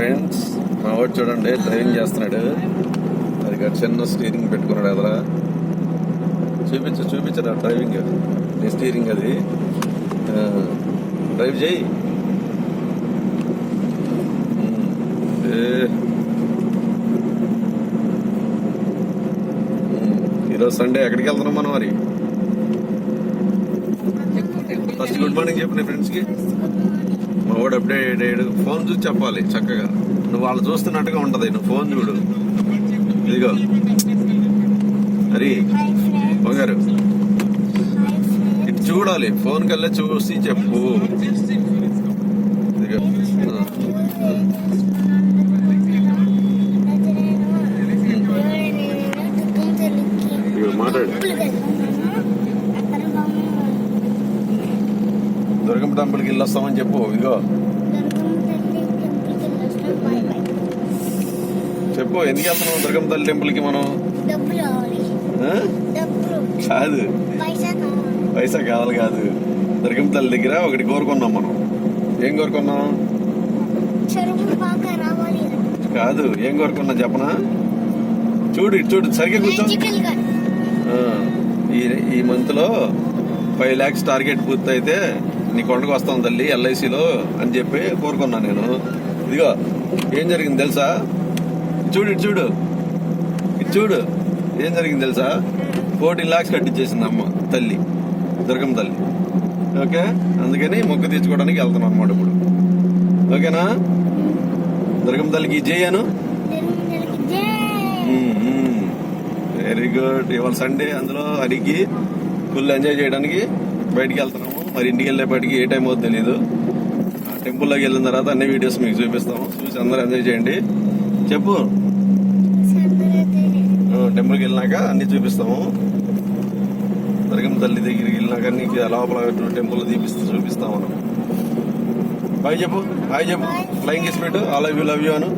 Friends మా వాడు చూడండి డ్రైవింగ్ చేస్తున్నాడు. అది చిన్న స్టీరింగ్ పెట్టుకున్నాడు ఎదరా చూపించు చూపించరా డ్రైవింగ్. నీ స్టీరింగ్ అది. డ్రైవ్ చేయి. ఏ. ఈరోజు సండే ఎక్కడికి వెళ్తున్నాం మనం మరి? ఫస్ట్ గుడ్ మార్నింగ్ చెప్పు నీ ఫ్రెండ్స్కి వాడు అప్డేట్ ఫోన్ చూసి చెప్పాలి చక్కగా. నువ్వు వాళ్ళు చూస్తున్నట్టుగా ఉంటది నువ్వు ఫోన్ చూడు. ఇదిగో. హరి బంగారు. ఇటు చూడాలి ఫోన్ కల్లా చూసి చెప్పు. ఇదిగో మాట్లాడు. దుర్గమ్మ టెంపుల్కి వెళ్ళి వస్తామని చెప్పు ఇదిగో. చెప్పు ఎందుకు వెళ్తున్నాం దుర్గమ్మ తల్లి టెంపుల్కి మనం? కాదు. పైసా కావాలి కాదు. దుర్గమ్మ తల్లి దగ్గర ఒకటి కోరుకున్నాం మనం. ఏం కోరుకున్నాం? కాదు ఏం కోరుకున్నాం చెప్పనా? చూడు ఇటు చూడు సరిగ్గా కూర్చో. ఈ ఈ మంత్లో ఫైవ్ ల్యాక్స్ టార్గెట్ పూర్తయితే నీ కొండకు వస్తాం తల్లి ఎల్ఐసిలో అని చెప్పి కోరుకున్నా నేను. ఇదిగో ఏం జరిగింది తెలుసా? చూడు ఇటు చూడు. ఇటు చూడు. ఏం జరిగింది తెలుసా? ఫోర్టీన్ ల్యాక్స్ కట్టించేసింది అమ్మ తల్లి దుర్గమ్మ తల్లి. ఓకే? అందుకని మొక్కు తీర్చుకోవడానికి వెళ్తున్నాం అన్నమాట ఇప్పుడు. ఓకేనా? దుర్గమ్మ తల్లికి చేయను వెరీ గుడ్ ఇవాళ సండే అందులో హరికి ఫుల్ ఎంజాయ్ చేయడానికి బయటికి వెళ్తున్నాము. మరి ఇంటికి వెళ్ళేపటికి ఏ టైం అవుతుందో తెలియదు ఆ టెంపుల్లోకి వెళ్ళిన తర్వాత అన్ని వీడియోస్ మీకు చూపిస్తాము. చూసి అందరూ ఎంజాయ్ చేయండి. చెప్పు. టెంపుల్కి వెళ్ళినాక అన్ని చూపిస్తాము. దుర్గమ్మ తల్లి దగ్గరికి వెళ్ళినాక నీకు లోపల టెంపుల్ తీపిస్తూ చూపిస్తాం మనం. బాయ్ చెప్పు. బాయ్ చెప్పు. ఫ్లయింగ్ కిస్ పెట్టు. I love you love you Anu.